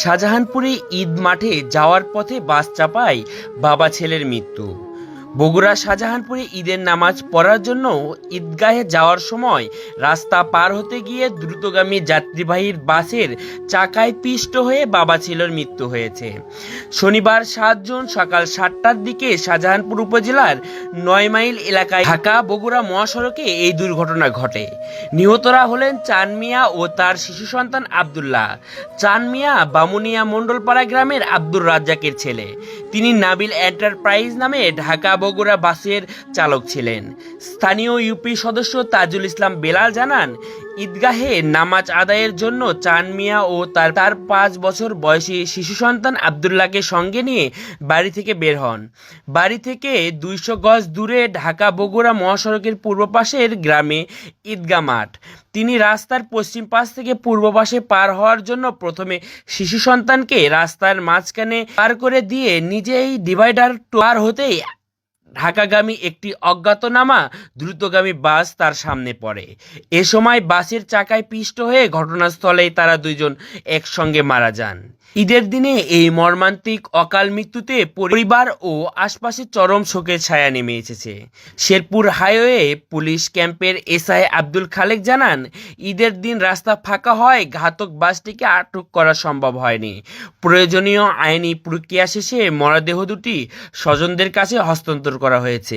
শাহজাহানপুরে ঈদ মাঠে যাওয়ার পথে বাস চাপায় বাবা ছেলের মৃত্যু। বগুড়া শাহজাহানপুরে ঈদের নামাজ পড়ার জন্য ঈদগাহে যাওয়ার সময় রাস্তা পার হতে গিয়ে দ্রুতগামী যাত্রীবাহীর বাসের চাকায় পিষ্ট হয়ে বাবা ছেলের মৃত্যু হয়েছে। শনিবার সাত জুন সকাল সাতটার দিকে শাহজাহানপুর উপজেলার নয় মাইল এলাকায় ঢাকা বগুড়া মহাসড়কে এই দুর্ঘটনা ঘটে। নিহতরা হলেন চান মিয়া ও তার শিশু সন্তান আবদুল্লাহ। চান মিয়া বামুনিয়া মণ্ডলপাড়া গ্রামের আব্দুর রাজ্জাকের ছেলে। তিনি নাবিল এন্টারপ্রাইজ নামে ঢাকা বগুড়া বাসের চালক ছিলেন। স্থানীয় ইউপি সদস্য তাজুল ইসলাম বেলাল জানান, ঈদগাহে নামাজ আদায়ের জন্য চান মিয়া ও তার তার পাঁচ বছর বয়সী শিশু সন্তান আবদুল্লাহকে সঙ্গে নিয়ে বাড়ি থেকে বের হন। বাড়ি থেকে দুইশো গজ দূরে ঢাকা বগুড়া মহাসড়কের পূর্ব পাশের গ্রামে ঈদগা মাঠ। তিনি রাস্তার পশ্চিম পাশ থেকে পূর্ব পাশে পার হওয়ার জন্য প্রথমে শিশু সন্তানকে রাস্তার মাঝখানে পার করে দিয়ে নিজেই ডিভাইডার পার হতেই ঢাকাগামী একটি অজ্ঞাতনামা দ্রুতগামী বাস তার সামনে পড়ে। এ সময় বাসের চাকায় পিষ্ট হয়ে ঘটনাস্থলেই তারা দুইজন একসঙ্গে মারা যান। ঈদের দিনে এই মর্মান্তিক অকাল মৃত্যুতে পরিবার ও আশপাশে চরম শোকের ছায়া নেমে এসেছে। শেরপুর হাইওয়ে পুলিশ ক্যাম্পের এসআই আব্দুল খালেক জানান, ঈদের দিন রাস্তা ফাঁকা হয় ঘাতক বাসটিকে আটক করা সম্ভব হয়নি। প্রয়োজনীয় আইনি প্রক্রিয়া শেষে মরদেহ দুটি স্বজনদের কাছে হস্তান্তর করা হয়েছে।